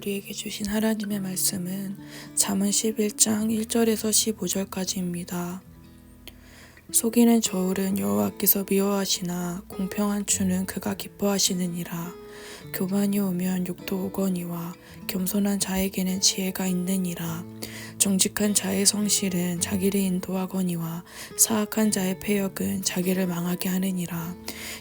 우리에게 주신 하나님의 말씀은 잠언 11장 1절에서 15절까지입니다. 속이는 저울은 여호와께서 미워하시나 공평한 추는 그가 기뻐하시느니라. 교만이 오면 욕도 오거니와 겸손한 자에게는 지혜가 있느니라. 정직한 자의 성실은 자기를 인도하거니와 사악한 자의 패역은 자기를 망하게 하느니라.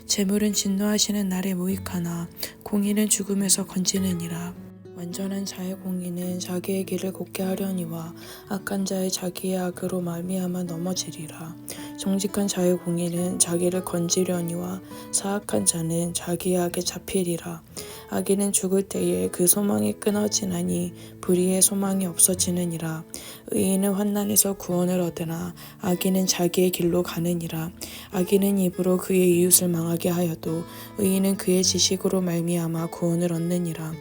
재물은 진노하시는 날에 무익하나 공의는 죽음에서 건지느니라. 완전한 자의 공의는 자기의 길을 곱게 하려니와 악한 자의 자기의 악으로 말미암아 넘어지리라. 정직한 자의 공의는 자기를 건지려니와 사악한 자는 자기의 악에 잡히리라. 악인은 죽을 때에 그 소망이 끊어지나니 불의의 소망이 없어지느니라. 의인은 환난에서 구원을 얻으나 악인은 자기의 길로 가느니라. 악인은 입으로 그의 이웃을 망하게 하여도 의인은 그의 지식으로 말미암아 구원을 얻느니라.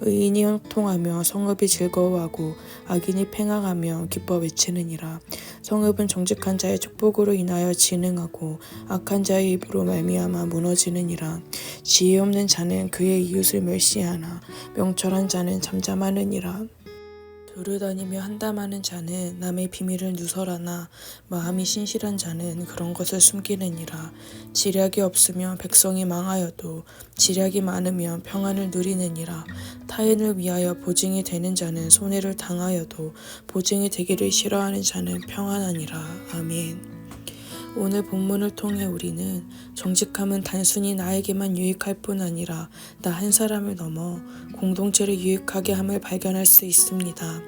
의인이 형통하며 성읍이 즐거워하고 악인이 팽악하며 기뻐 외치느니라. 성읍은 정직한 자의 축복으로 인하여 진흥하고 악한 자의 입으로 말미암아 무너지느니라. 지혜 없는 자는 그의 이웃을 멸시하나 명철한 자는 잠잠하느니라. 두루다니며 한담하는 자는 남의 비밀을 누설하나 마음이 신실한 자는 그런 것을 숨기느니라. 지략이 없으면 백성이 망하여도 지략이 많으면 평안을 누리느니라. 타인을 위하여 보증이 되는 자는 손해를 당하여도 보증이 되기를 싫어하는 자는 평안하니라. 아멘. 오늘 본문을 통해 우리는 정직함은 단순히 나에게만 유익할 뿐 아니라 나 한 사람을 넘어 공동체를 유익하게 함을 발견할 수 있습니다.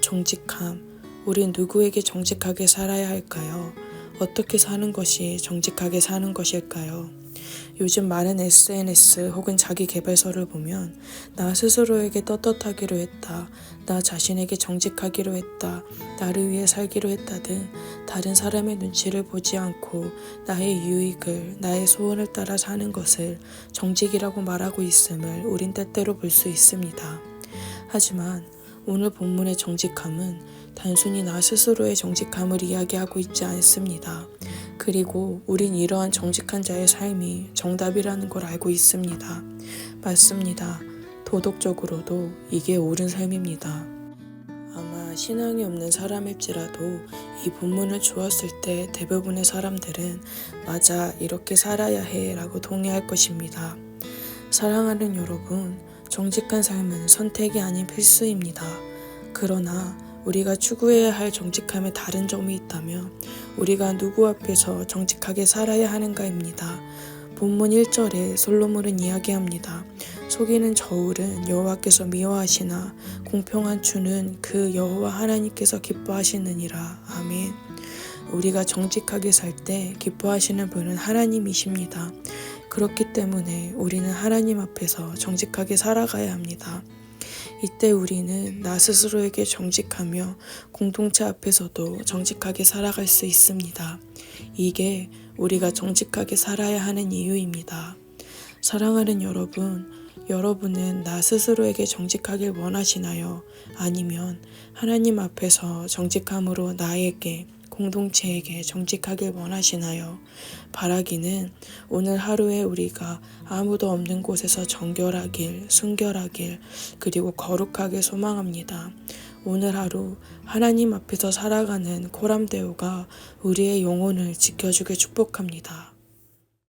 정직함. 우린 누구에게 정직하게 살아야 할까요? 어떻게 사는 것이 정직하게 사는 것일까요? 요즘 많은 SNS 혹은 자기 개발서를 보면 나 스스로에게 떳떳하기로 했다. 나 자신에게 정직하기로 했다. 나를 위해 살기로 했다 등 다른 사람의 눈치를 보지 않고 나의 유익을, 나의 소원을 따라 사는 것을 정직이라고 말하고 있음을 우린 때때로 볼 수 있습니다. 하지만 오늘 본문의 정직함은 단순히 나 스스로의 정직함을 이야기하고 있지 않습니다. 그리고 우린 이러한 정직한 자의 삶이 정답이라는 걸 알고 있습니다. 맞습니다. 도덕적으로도 이게 옳은 삶입니다. 아마 신앙이 없는 사람일지라도 이 본문을 주었을 때 대부분의 사람들은 맞아, 이렇게 살아야 해 라고 동의할 것입니다. 사랑하는 여러분, 정직한 삶은 선택이 아닌 필수입니다. 그러나 우리가 추구해야 할 정직함에 다른 점이 있다면 우리가 누구 앞에서 정직하게 살아야 하는가입니다. 본문 1절에 솔로몬은 이야기합니다. 속이는 저울은 여호와께서 미워하시나 공평한 추는 그 여호와 하나님께서 기뻐하시느니라. 아멘. 우리가 정직하게 살 때 기뻐하시는 분은 하나님이십니다. 그렇기 때문에 우리는 하나님 앞에서 정직하게 살아가야 합니다. 이때 우리는 나 스스로에게 정직하며 공동체 앞에서도 정직하게 살아갈 수 있습니다. 이게 우리가 정직하게 살아야 하는 이유입니다. 사랑하는 여러분, 여러분은 나 스스로에게 정직하길 원하시나요? 아니면 하나님 앞에서 정직함으로 나에게 공동체에게 정직하길 원하시나요? 바라기는 오늘 하루에 우리가 아무도 없는 곳에서 정결하길, 순결하길, 그리고 거룩하게 소망합니다. 오늘 하루 하나님 앞에서 살아가는 코람데오가 우리의 영혼을 지켜주길 축복합니다.